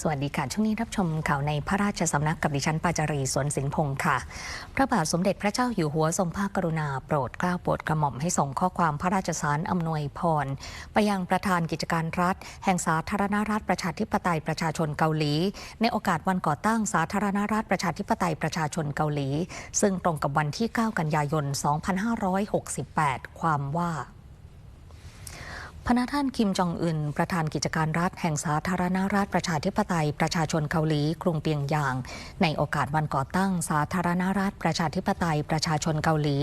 สวัสดีค่ะ ช่วงนี้รับชมข่าวในพระราชสำนักกับดิฉันปาจารีสวนสินพงศ์ค่ะ พระบาทสมเด็จพระเจ้าอยู่หัวทรงภาคกรุณาโปรดเกล้าโปรดกระหม่อมให้ส่งข้อความพระราชสารอำนวยพร ไปยังประธานกิจการรัฐ แห่งสาธารณรัฐประชาธิปไตยประชาชนเกาหลี ในโอกาสวันก่อตั้งสาธารณรัฐประชาธิปไตยประชาชนเกาหลี ซึ่งตรงกับวันที่ 9 กันยายน 2568 ความว่า พระท่านคิมจองอึนประธานกิจการรัฐแห่งสาธารณรัฐประชาธิปไตย ประชาชนเกาหลีกรุงเปียงยาง ในโอกาสวันก่อตั้งสาธารณรัฐประชาธิปไตย ประชาชนเกาหลี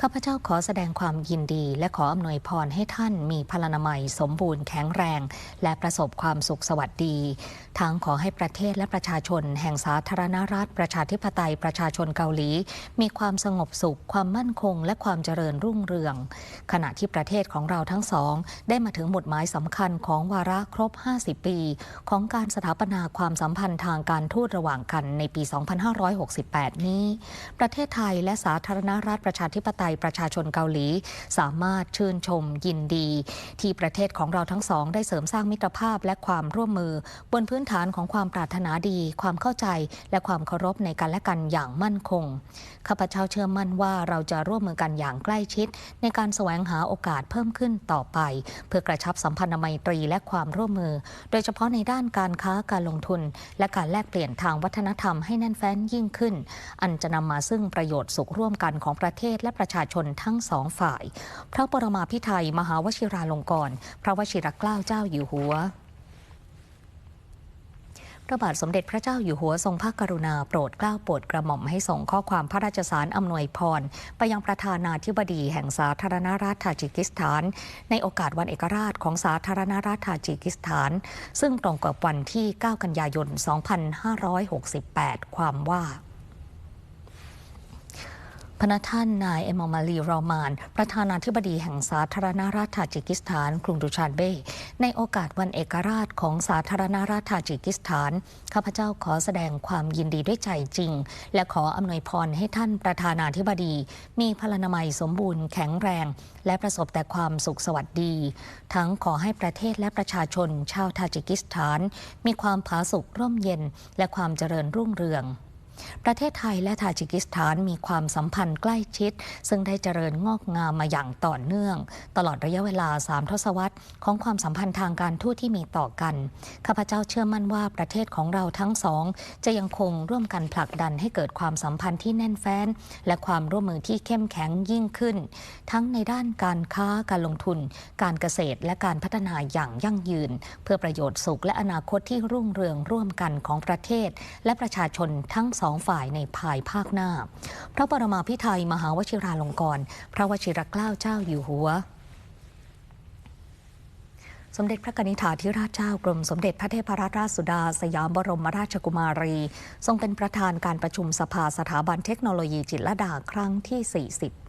ข้าพเจ้าขอแสดงความยินดี และขออำนวยพรให้ท่านมีพลานามัย สมบูรณ์แข็งแรง และประสบความสุขสวัสดีทั้งขอให้ประเทศและประชาชน แห่งสาธารณรัฐประชาธิปไตย ประชาชนเกาหลี มีความสงบสุข ความมั่นคง และความเจริญรุ่งเรือง ขณะที่ประเทศของเราทั้งสองได้มาถึงหมุดหมายสำคัญของวาระครบ 50 ปี ของการสถาปนาความสัมพันธ์ทางการทูตระหว่างกันในปี 2568 นี้ ประเทศไทยและสาธารณรัฐประชาธิปไตยประชาชนเกาหลี สามารถชื่นชมยินดี ที่ประเทศของเราทั้งสอง ได้เสริมสร้างมิตรภาพและความร่วมมือ บนพื้นฐานของความปรารถนาดี ความเข้าใจและความเคารพในกันและกันอย่างมั่นคงข้าพเจ้าเชื่อมั่นว่าเราจะร่วมมือกันอย่างใกล้ชิด ในการแสวงหาโอกาสเพิ่มขึ้นต่อไปพื่อกระชับสัมพันธไมตรีและความร่วมมือ โดยเฉพาะในด้านการค้าการลงทุน และการแลกเปลี่ยนทางวัฒนธรรมให้แน่นแฟ้นยิ่งขึ้น อันจะนำมาซึ่งประโยชน์สุขร่วมกันของประเทศและประชาชนทั้งสองฝ่าย พระปรมาภิไธยมหาวชิราลงกรณ์พระวชิรเกล้าเจ้าอยู่หัว พระบาทสมเด็จพระเจ้าอยู่หัวทรงพระกรุณาโปรดเกล้าโปรดกระหม่อมให้ส่งข้อความพระราชสารอำนวยพร ไปยังประธานาธิบดีแห่งสาธารณรัฐทาจิกิสถาน ในโอกาสวันเอกราชของสาธารณรัฐทาจิกิสถาน ซึ่งตรงกับวันที่ 9 กันยายน 2568 ความว่า พระท่านนายเอมอมาลีรอมาน ประธานาธิบดีแห่งสาธารณรัฐทาจิกิสถาน กรุงดูชานเบในโอกาสวันเอกราชของสาธารณรัฐทาจิกิสถาน ข้าพเจ้าขอแสดงความยินดีด้วยใจจริง และขออำนวยพรให้ท่านประธานาธิบดี มีพลานามัยสมบูรณ์แข็งแรง และประสบแต่ความสุขสวัสดี ทั้งขอให้ประเทศและประชาชนชาวทาจิกิสถาน มีความผาสุกร่มเย็น และความเจริญรุ่งเรือง ประเทศไทยและทาจิกิสถานมีความสัมพันธ์ใกล้ชิด ซึ่งได้เจริญงอกงามมาอย่างต่อเนื่อง ตลอดระยะเวลาสามทศวรรษของความสัมพันธ์ทางการทูตที่มีต่อกัน ข้าพเจ้าเชื่อมั่นว่าประเทศของเราทั้งสอง จะยังคงร่วมกันผลักดันให้เกิดความสัมพันธ์ที่แน่นแฟ้น และความร่วมมือที่เข้มแข็งยิ่งขึ้น ทั้งในด้านการค้าการลงทุน การเกษตรและการพัฒนาอย่างยั่งยืน เพื่อประโยชน์สุขและอนาคตที่รุ่งเรืองร่วมกันของประเทศ และประชาชนทั้งสององฝ่ายในภายภาคหน้า พระปรมาพิไทยมหาวชิราลงกรณ์พระวชิรเกล้าเจ้าอยู่หัวสมเด็จพระนิธฐาธิราชเจ้ากรมสมเด็จพระเทพรัตนราชสุดา สยามบรมราชกุมารี ทรงเป็นประธานการประชุมสภาสถาบันเทคโนโลยีจิตรลดาครั้งที่ 40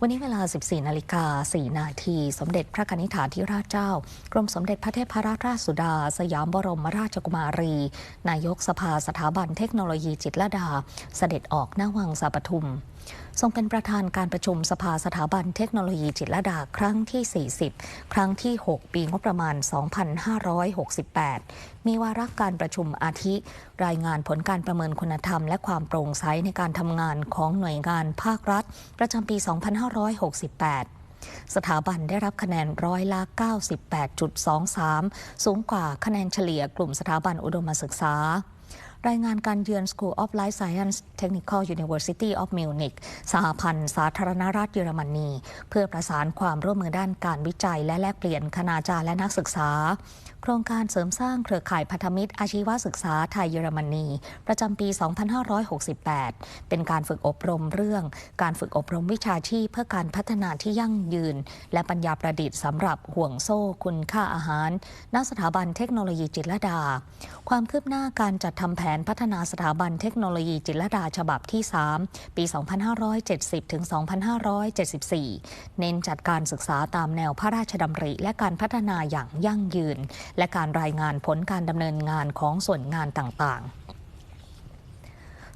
วันนี้เวลา 14 นาฬิกา 4 นาที สมเด็จพระนิษฐาธิราชเจ้า กรมสมเด็จพระเทพรัตนราชสุดา สยามบรมราชกุมารี นายกสภาสถาบันเทคโนโลยีจิตรลดา เสด็จออกหน้าวังสาปทุม ทรงเป็นประธานการประชุมสภาสถาบันเทคโนโลยีจิตรดาครั้งที่ 40 ครั้งที่ 6 ปีงบประมาณ 2568 มีวาระการประชุมอาทิ รายงานผลการประเมินคุณธรรม และความโปร่งใสในการทำงานของหน่วยงานภาครัฐ ประจำปี 2568สถาบันได้รับคะแนนร้อยละ 98.23 สูงกว่าคะแนนเฉลี่ยกลุ่มสถาบันอุดมศึกษา รายงานการเยือน School of Life Science Technical University of Munich สหพันธ์สาธารณรัฐเยอรมนี เพื่อประสานความร่วมมือด้านการวิจัย และแลกเปลี่ยนคณาจารย์และนักศึกษา โครงการเสริมสร้างเครือข่ายพันธมิตรอาชีวศึกษาไทยเยอรมนี ประจำปี 2568 เป็นการฝึกอบรมเรื่อง การฝึกอบรมวิชาชีพเพื่อการพัฒนาที่ยั่งยืน และปัญญาประดิษฐ์สำหรับห่วงโซ่คุณค่าอาหารณสถาบันเทคโนโลยีจิตรลดา ความคืบหน้าการจัดทำแผนพัฒนาสถาบันเทคโนโลยีจิตรดาฉบับที่ 3 ปี 2570 ถึง 2574 เน้นจัดการศึกษาตามแนวพระราชดำริ และการพัฒนาอย่างยั่งยืน และการรายงานผลการดำเนินงานของส่วนงานต่างๆ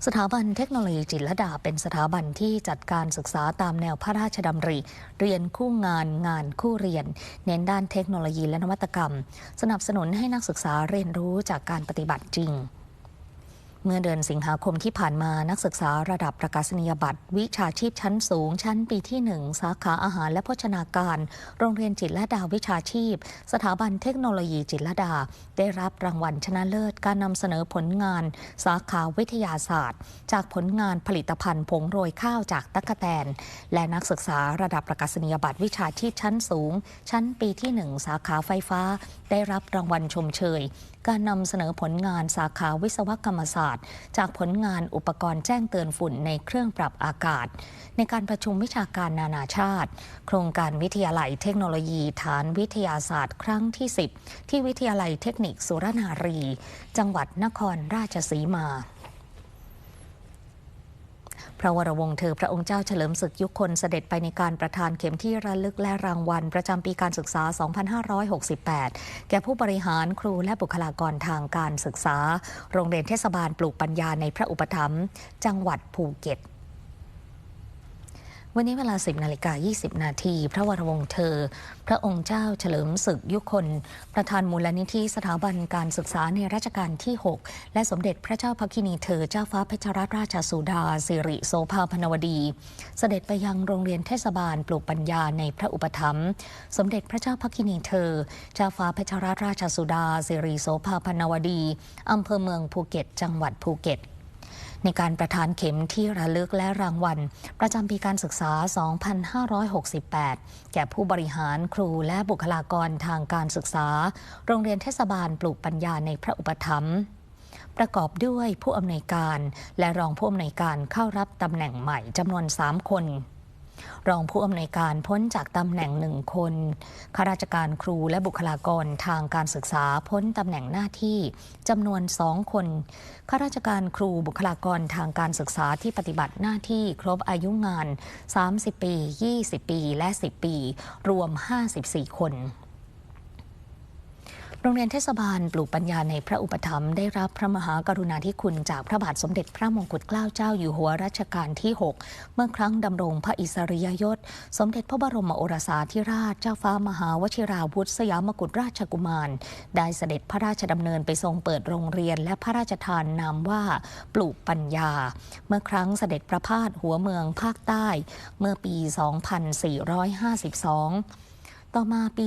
สถาบันเทคโนโลยีจิตรดาเป็นสถาบันที่จัดการศึกษาตามแนวพระราชดำริ เรียนคู่งานงานคู่เรียน เน้นด้านเทคโนโลยีและนวัตกรรม สนับสนุนให้นักศึกษาเรียนรู้จากการปฏิบัติจริง เมื่อเดือนสิงหาคมที่ผ่านมานักศึกษาระดับประกาศนียบัตร วิชาชีพชั้นสูง ชั้นปีที่ 1 สาขาอาหารและโภชนาการ โรงเรียนจิตรลดาวิชาชีพ สถาบันเทคโนโลยีจิตรลดา ได้รับรางวัลชนะเลิศ การนำเสนอผลงาน สาขาวิทยาศาสตร์ จากผลงานผลิตภัณฑ์ผงโรยข้าวจากตั๊กแตน และนักศึกษาระดับประกาศนียบัตรวิชาชีพชั้นสูง ชั้นปีที่ 1 สาขาไฟฟ้า ได้รับรางวัลชมเชย การนำเสนอผลงานสาขาวิศวกรรมศาสตร์ จากผลงานอุปกรณ์แจ้งเตือนฝุ่นในเครื่องปรับอากาศ ในการประชุมวิชาการนานาชาติ โครงการวิทยาลัยเทคโนโลยี ฐานวิทยาศาสตร์ครั้งที่ 10 ที่วิทยาลัยเทคนิคสุรนารี จังหวัดนครราชสีมา พระวรวงศ์เธอพระองค์เจ้าเฉลิมศึกยุคคนเสด็จไปในการประทานเข็มที่ระลึกและรางวัล ประจำปีการศึกษา 2568 แก่ผู้บริหารครูและบุคลากรทางการศึกษา โรงเรียนเทศบาลปลูกปัญญาในพระอุปถัมภ์จังหวัดภูเก็ต วันนี้เวลา 10นาฬิกา20 นาที พระวรวงศ์เธอ พระองค์เจ้าเฉลิมศึกยุคน ประธานมูลนิธิสถาบันการศึกษาในรัชกาลที่ 6 และสมเด็จพระเจ้าพักินีเธอเจ้าฟ้าเพชรรัตนราชสุดา สิริโสภาพนวดี เสด็จไปยังโรงเรียนเทศบาลปลูกปัญญาในพระอุปถัมภ์สมเด็จพระเจ้าพักินีเธอ เจ้าฟ้าเพชรรัตนราชสุดา สิริโสภาพนวดีอำเภอเมืองภูเก็ต จังหวัดภูเก็ต ในการประทานเข็มที่ระลึกและรางวัล ประจำปีการศึกษา 2568 แก่ผู้บริหารครูและบุคลากรทางการศึกษา โรงเรียนเทศบาลปลูกปัญญาในพระอุปถัมภ์ประกอบด้วยผู้อำนวยการและรองผู้อำนวยการเข้ารับตำแหน่งใหม่จำนวน 3 คน รองผู้อำนวยการพ้นจากตำแหน่งหนึ่งคน ข้าราชการครูและบุคลากรทางการศึกษาพ้นตำแหน่งหน้าที่จำนวนสองคน ข้าราชการครูบุคลากรทางการศึกษาที่ปฏิบัติหน้าที่ครบอายุงาน 30 ปี 20 ปี และ 10 ปี รวม 54 คน รงเรียนเทศบาลปลูกปัญญาในพระอุปถัมภ์ได้รับพระมหากรุณาธิคุณจากพระบาทสมเด็จพระมงกุฎเกล้าเจ้าอยู่หัวรัชกาลที่ 6 เมื่อครั้งดำรงพระอิสริยยศ สมเด็จพระบรมโอรสาธิราชเจ้าฟ้ามหาวชิราวุธสยามกุฎราชกุมาร ได้เสด็จพระราชดำเนินไปทรงเปิดโรงเรียนและพระราชทานนามว่าปลูกปัญญา เมื่อครั้งเสด็จประพาสหัวเมืองภาคใต้ เมื่อปี 2452 ต่อมาปี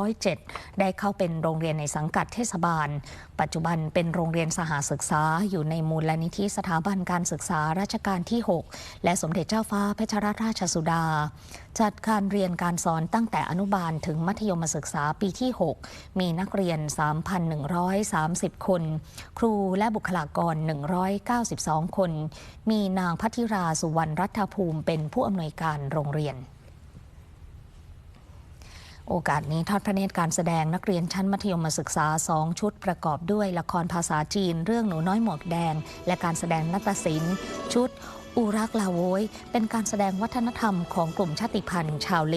2507 ได้เข้าเป็นโรงเรียนในสังกัดเทศบาล ปัจจุบันเป็นโรงเรียนสหศึกษาอยู่ในมูลนิธิสถาบันการศึกษาราชการที่ 6 และสมเด็จเจ้าฟ้าเพชรราชสุดา จัดการเรียนการสอนตั้งแต่อนุบาลถึงมัธยมศึกษาปีที่ 6 มีนักเรียน 3,130 คน ครูและบุคลากร 192 คน มีนางพัทิราสุวรรณรัฐภูมิเป็นผู้อำนวยการโรงเรียน โอกาสนี้ทอดพระเนตรการแสดงนักเรียนชั้นมัธยมศึกษา 2 ชุดประกอบด้วยละครภาษาจีน เรื่องหนูน้อยหมวกแดง และการแสดงนาฏศิลป์ชุดอูรักลาโวยเป็นการแสดงวัฒนธรรมของกลุ่มชาติพันธุ์ชาวเล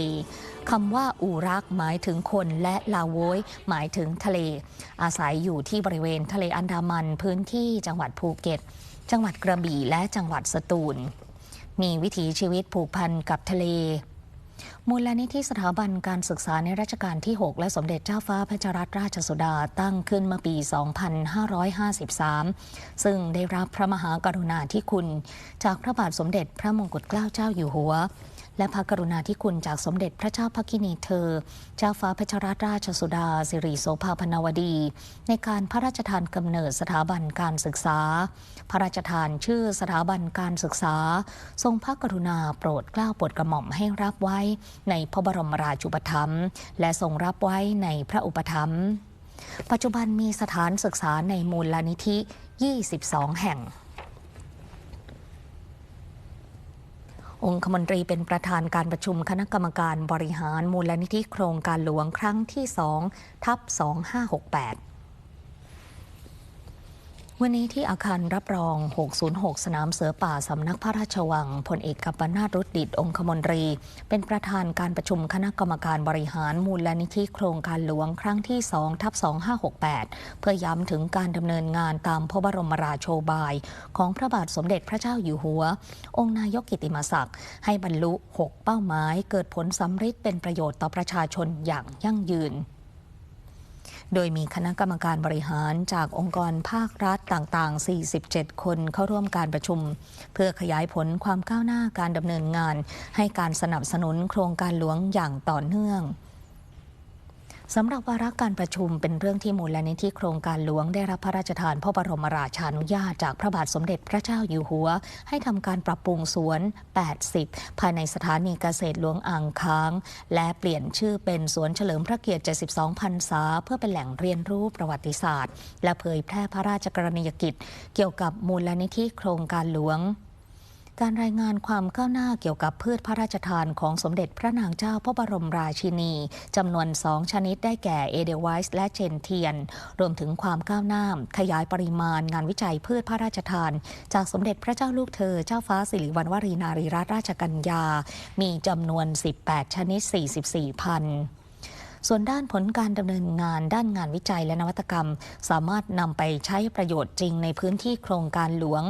คำว่าอูรักหมายถึงคนและลาโวยหมายถึงทะเล อาศัยอยู่ที่บริเวณทะเลอันดามันพื้นที่จังหวัดภูเก็ต จังหวัดกระบี่และจังหวัดสตูล มีวิถีชีวิตผูกพันกับทะเล มูลนิธิสถาบันการศึกษาในรัชกาลที่ 6 และสมเด็จเจ้าฟ้าเพชรรัสราชสุดาตั้งขึ้นเมื่อปี 2553 ซึ่งได้รับพระมหากรุณาธิคุณ จากพระบาทสมเด็จพระมงกุฎเกล้าเจ้าอยู่หัว และพระกรุณาธิคุณจากสมเด็จพระเจ้าพักินีเธอ เจ้าฟ้าเพชรรัตนราชสุดา สิริโสภาพนวดี ในการพระราชทานกำเนิดสถาบันการศึกษา พระราชทานชื่อสถาบันการศึกษา ทรงพระกรุณาโปรดเกล้าโปรดกระหม่อมให้รับไว้ในพระบรมราชูปถัมภ์และทรงรับไว้ในพระอุปถัมภ์ปัจจุบันมีสถานศึกษาในมูลนิธิ 22 แห่ง องคมนตรีเป็นประธานการประชุมคณะกรรมการบริหารมูลนิธิโครงการหลวงครั้งที่ 2 ทับ 2568 วันนี้ที่อาคารรับรอง 606 สนามเสือป่าสำนักพระราชวังพลเอกกัปนาตรุดดิตองคมนตรี เป็นประธานการประชุมคณะกรรมการบริหารมูลนิธิโครงการหลวงครั้งที่ 2 ทับ 2568 เพื่อย้ำถึงการดำเนินงานตามพระบรมราโชบาย ของพระบาทสมเด็จพระเจ้าอยู่หัว องค์นายกกิติมศักดิ์ ให้บรรลุ 6 เป้าหมาย เกิดผลสำฤทธิ์เป็นประโยชน์ต่อประชาชนอย่างยั่งยืน โดยมีคณะกรรมการบริหารจากองค์กรภาครัฐต่าง ๆ 47 คนเข้าร่วมการประชุม เพื่อขยายผลความก้าวหน้าการดำเนินงาน ให้การสนับสนุนโครงการหลวงอย่างต่อเนื่อง สำหรับวาระการประชุมเป็นเรื่องที่มูลนิธิโครงการหลวงได้รับพระราชทานพระบรมราชานุญาตจากพระบาทสมเด็จพระเจ้าอยู่หัว ให้ทำการปรับปรุงสวน 80 ภายในสถานีเกษตรหลวงอ่างค้าง และเปลี่ยนชื่อเป็นสวนเฉลิมพระเกียรติ 72 พรรษา เพื่อเป็นแหล่งเรียนรู้ประวัติศาสตร์ และเผยแพร่พระราชกรณียกิจ เกี่ยวกับมูลนิธิโครงการหลวง การรายงานความก้าวหน้าเกี่ยวกับพืชพระราชทานของสมเด็จพระนางเจ้าพระบรมราชินีจำนวนสองชนิดได้แก่เอเดไวส์และเจนเทียน รวมถึงความก้าวหน้า ขยายปริมาณงานวิจัยพืชพระราชทาน จากสมเด็จพระเจ้าลูกเธอ เจ้าฟ้าสิริวัณวรีนารีรัตนราชกัญญา มีจำนวน 18 ชนิด 44พันธุ์ ส่วนด้านผลการดำเนินงานด้านงานวิจัยและนวัตกรรม สามารถนำไปใช้ประโยชน์จริงในพื้นที่โครงการหลวง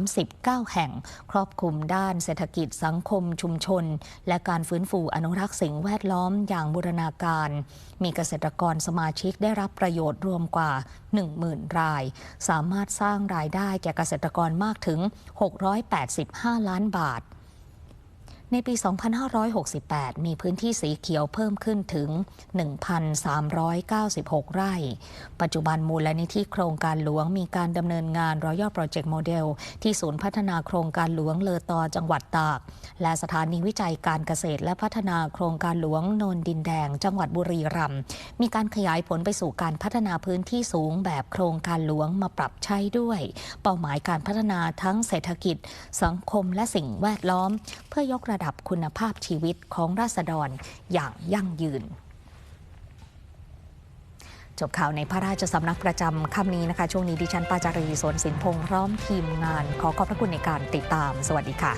39 แห่ง ครอบคลุมด้านเศรษฐกิจสังคมชุมชน และการฟื้นฟูอนุรักษ์สิ่งแวดล้อมอย่างบูรณาการ มีเกษตรกรสมาชิกได้รับประโยชน์รวมกว่า 10,000 ราย สามารถสร้างรายได้แก่เกษตรกรมากถึง 685 ล้านบาท ในปี 2568 มีพื้นที่สีเขียวเพิ่มขึ้นถึง 1,396 ไร่ ปัจจุบันมูลนิธิโครงการหลวงมีการดำเนินงาน Royal Project Model ที่ศูนย์พัฒนาโครงการหลวงเลอตอจังหวัดตาก และสถานีวิจัยการเกษตรและพัฒนาโครงการหลวงโนนดินแดง จังหวัดบุรีรัมย์มีการขยายผลไปสู่การพัฒนาพื้นที่สูงแบบโครงการหลวงมาปรับใช้ด้วย เป้าหมายการพัฒนาทั้งเศรษฐกิจ สังคมและสิ่งแวดล้อม เพื่อยกระดับคุณภาพชีวิตของราษฎรอย่างยั่งยืน จบข่าวในพระราชสำนักประจำค่ำนี้นะคะ ช่วงนี้ดิฉันปาจารีสวนสินพงษ์พร้อมทีมงาน ขอขอบพระคุณในการติดตาม สวัสดีค่ะ